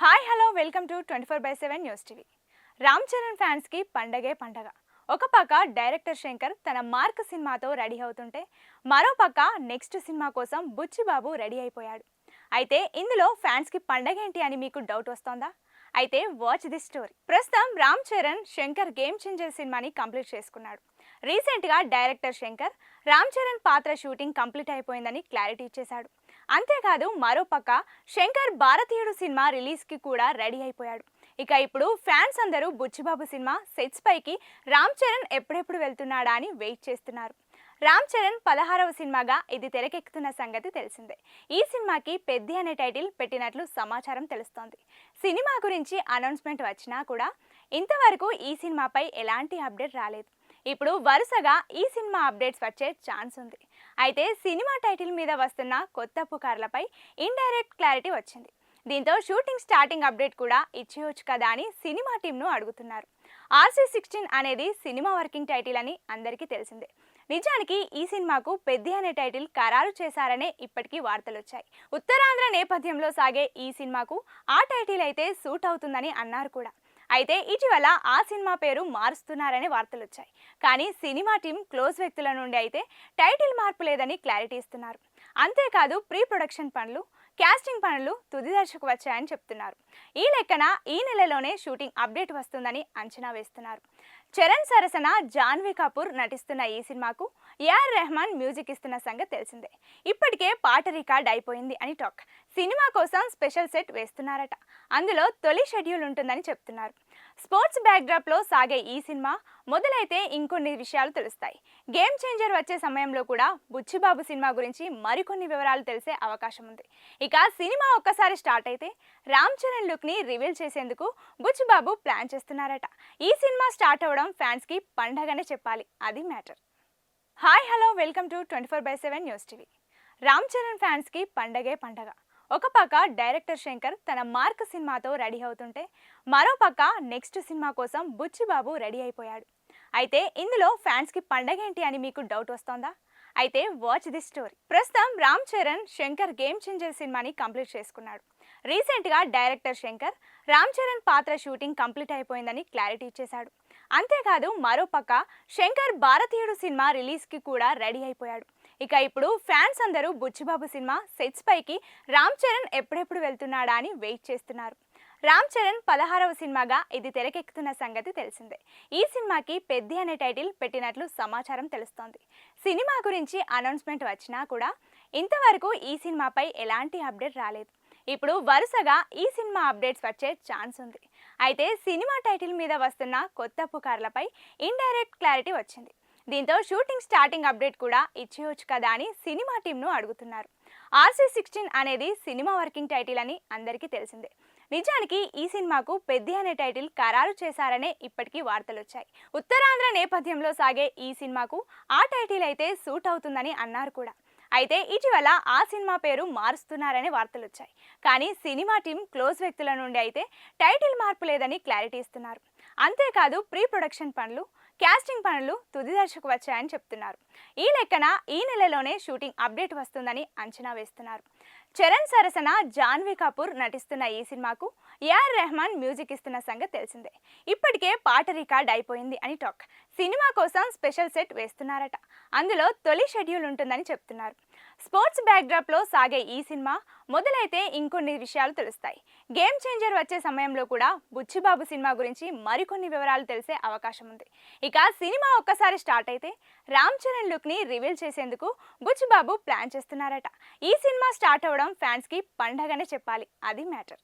Hi hello welcome to twenty four by seven news TV. Ram Charan ఫ్యాన్స్కి పండగే పండగ. ఒక పక్క డైరెక్టర్ శంకర్ తన మార్క్ సినిమాతో రెడీ అవుతుంటే మరో పక్క నెక్స్ట్ సినిమా కోసం బుచ్చిబాబు రెడీ అయిపోయాడు. అయితే ఇందులో ఫ్యాన్స్కి పండగ ఏంటి అని మీకు డౌట్ వస్తోందా? అయితే వాచ్ ది స్టోరీ. ప్రస్తుతం రామ్ చరణ్ శంకర్ గేమ్ చేంజర్ సినిమాని కంప్లీట్ చేసుకున్నాడు. రీసెంట్గా డైరెక్టర్ శంకర్ రామ్ చరణ్ పాత్ర షూటింగ్ కంప్లీట్ అయిపోయిందని క్లారిటీ ఇచ్చేశాడు. అంతేకాదు మరోపక్క శంకర్ భారతీయుడు సినిమా రిలీజ్కి కూడా రెడీ అయిపోయాడు. ఇక ఇప్పుడు ఫ్యాన్స్ అందరూ బుచ్చిబాబు సినిమా సెట్స్ పైకి రామ్ చరణ్ ఎప్పుడెప్పుడు వెళ్తున్నాడా అని వెయిట్ చేస్తున్నారు. రామ్ చరణ్ పదహారవ సినిమాగా ఇది తెరకెక్కుతున్న సంగతి తెలిసిందే. ఈ సినిమాకి పెద్ది అనే టైటిల్ పెట్టినట్లు సమాచారం తెలుస్తోంది. సినిమా గురించి అనౌన్స్మెంట్ వచ్చినా కూడా ఇంతవరకు ఈ సినిమాపై ఎలాంటి అప్డేట్ రాలేదు. ఇప్పుడు వరుసగా ఈ సినిమా అప్డేట్స్ వచ్చే ఛాన్స్ ఉంది. అయితే సినిమా టైటిల్ మీద వస్తున్న కొత్త పుకార్లపై ఇండైరెక్ట్ క్లారిటీ వచ్చింది. దీంతో షూటింగ్ స్టార్టింగ్ అప్డేట్ కూడా ఇచ్చేయొచ్చు కదా అని సినిమా టీంను అడుగుతున్నారు. ఆర్సీ సిక్స్టీన్ అనేది సినిమా వర్కింగ్ టైటిల్ అని అందరికీ తెలిసిందే. నిజానికి ఈ సినిమాకు పెద్ది అనే టైటిల్ ఖరారు చేశారనే ఇప్పటికీ వార్తలు వచ్చాయి. ఉత్తరాంధ్ర నేపథ్యంలో సాగే ఈ సినిమాకు ఆ టైటిల్ అయితే సూట్ అవుతుందని అన్నారు కూడా. అయితే ఇటీవల ఆ సినిమా పేరు మారుస్తున్నారనే వార్తలు వచ్చాయి కానీ సినిమా టీం క్లోజ్ వ్యక్తుల నుండి అయితే టైటిల్ మార్పు లేదని క్లారిటీ ఇస్తున్నారు. అంతేకాదు ప్రీ ప్రొడక్షన్ పనులు క్యాస్టింగ్ పనులు తుది దశకు వచ్చాయని చెప్తున్నారు. ఈ లెక్కన ఈ నెలలోనే షూటింగ్ అప్డేట్ వస్తుందని అంచనా వేస్తున్నారు. చరణ్ సరసన జాన్వీ కపూర్ నటిస్తున్న ఈ సినిమాకు ఏఆర్ రెహమాన్ మ్యూజిక్ ఇస్తున్న సంగతి తెలిసిందే. ఇప్పటికే పాట రికార్డ్ అయిపోయింది అని టాక్. సినిమా కోసం స్పెషల్ సెట్ వేస్తున్నారట. అందులో తొలి షెడ్యూల్ ఉంటుందని చెప్తున్నారు. స్పోర్ట్స్ బ్యాక్డ్రాప్లో సాగే ఈ సినిమా మొదలైతే ఇంకొన్ని విషయాలు తెలుస్తాయి. గేమ్ చేంజర్ వచ్చే సమయంలో కూడా బుచ్చిబాబు సినిమా గురించి మరికొన్ని వివరాలు తెలిసే అవకాశం ఉంది. ఇక సినిమా ఒక్కసారి స్టార్ట్ అయితే రామ్ చరణ్ లుక్ని రివీల్ చేసేందుకు బుచ్చిబాబు ప్లాన్ చేస్తున్నారట. ఈ సినిమా స్టార్ట్ అవ్వడం ఫ్యాన్స్కి పండగనే చెప్పాలి. అది matter. Hi hello welcome to twenty four by seven news TV. Ram Charan ఫ్యాన్స్కి పండగే పండగ. ఒక పక్క డైరెక్టర్ శంకర్ తన మార్క్ సినిమాతో రెడీ అవుతుంటే మరో పక్క నెక్స్ట్ సినిమా కోసం బుచ్చిబాబు రెడీ అయిపోయాడు. అయితే ఇందులో ఫ్యాన్స్కి పండగ ఏంటి అని మీకు డౌట్ వస్తోందా? అయితే వాచ్ ది స్టోరీ. ప్రస్తుతం రామ్ చరణ్ శంకర్ గేమ్ చేంజర్ సినిమాని కంప్లీట్ చేసుకున్నాడు. రీసెంట్గా డైరెక్టర్ శంకర్ రామ్ చరణ్ పాత్ర షూటింగ్ కంప్లీట్ అయిపోయిందని క్లారిటీ ఇచ్చేశాడు. అంతేకాదు మరోపక్క శంకర్ భారతీయుడు సినిమా రిలీజ్కి కూడా రెడీ అయిపోయాడు. ఇక ఇప్పుడు ఫ్యాన్స్ అందరూ బుచ్చిబాబు సినిమా సెట్స్ పైకి రామ్ చరణ్ ఎప్పుడెప్పుడు వెళ్తున్నాడా అని వెయిట్ చేస్తున్నారు. రామ్ చరణ్ పదహారవ సినిమాగా ఇది తెరకెక్కుతున్న సంగతి తెలిసిందే. ఈ సినిమాకి పెద్ది అనే టైటిల్ పెట్టినట్లు సమాచారం తెలుస్తోంది. సినిమా గురించి అనౌన్స్మెంట్ వచ్చినా కూడా ఇంతవరకు ఈ సినిమాపై ఎలాంటి అప్డేట్ రాలేదు. ఇప్పుడు వరుసగా ఈ సినిమా అప్డేట్స్ వచ్చే ఛాన్స్ ఉంది. అయితే సినిమా టైటిల్ మీద వస్తున్న కొత్త పుకార్లపై ఇండైరెక్ట్ క్లారిటీ వచ్చింది. దీంతో షూటింగ్ స్టార్టింగ్ అప్డేట్ కూడా ఇచ్చేయొచ్చు కదా అని సినిమా టీంను అడుగుతున్నారు. ఆర్సీ సిక్స్టీన్ అనేది సినిమా వర్కింగ్ టైటిల్ అని అందరికీ తెలిసిందే. నిజానికి ఈ సినిమాకు పెద్ది అనే టైటిల్ ఖరారు చేశారనే ఇప్పటికీ వార్తలు వచ్చాయి. ఉత్తరాంధ్ర నేపథ్యంలో సాగే ఈ సినిమాకు ఆ టైటిల్ అయితే సూట్ అవుతుందని అన్నారు కూడా. అయితే ఇటీవల ఆ సినిమా పేరు మారుస్తున్నారనే వార్తలు వచ్చాయి కానీ సినిమా టీం క్లోజ్ వ్యక్తుల నుండి అయితే టైటిల్ మార్పు లేదని క్లారిటీ ఇస్తున్నారు. అంతేకాదు ప్రీ ప్రొడక్షన్ పనులు క్యాస్టింగ్ పనులు తుది దశకు వచ్చాయని చెప్తున్నారు. ఈ లెక్కన ఈ నెలలోనే షూటింగ్ అప్డేట్ వస్తుందని అంచనా వేస్తున్నారు. చరణ్ సరసన జాన్వీ కపూర్ నటిస్తున్న ఈ సినిమాకు ఏఆర్ రెహమాన్ మ్యూజిక్ ఇస్తున్న సంగతి తెలిసిందే. ఇప్పటికే పాట రికార్డ్ అయిపోయింది అని టాక్. సినిమా కోసం స్పెషల్ సెట్ వేస్తున్నారట. అందులో తొలి షెడ్యూల్ ఉంటుందని చెప్తున్నారు. స్పోర్ట్స్ బ్యాక్డ్రాప్లో సాగే ఈ సినిమా మొదలైతే ఇంకొన్ని విషయాలు తెలుస్తాయి. గేమ్ చేంజర్ వచ్చే సమయంలో కూడా బుచ్చిబాబు సినిమా గురించి మరికొన్ని వివరాలు తెలిసే అవకాశం ఉంది. ఇక సినిమా ఒక్కసారి స్టార్ట్ అయితే రామ్ చరణ్ లుక్ని రివీల్ చేసేందుకు బుచ్చిబాబు ప్లాన్ చేస్తున్నారట. ఈ సినిమా స్టార్ట్ అవ్వడం ఫ్యాన్స్కి పండగనే చెప్పాలి. అది మ్యాటర్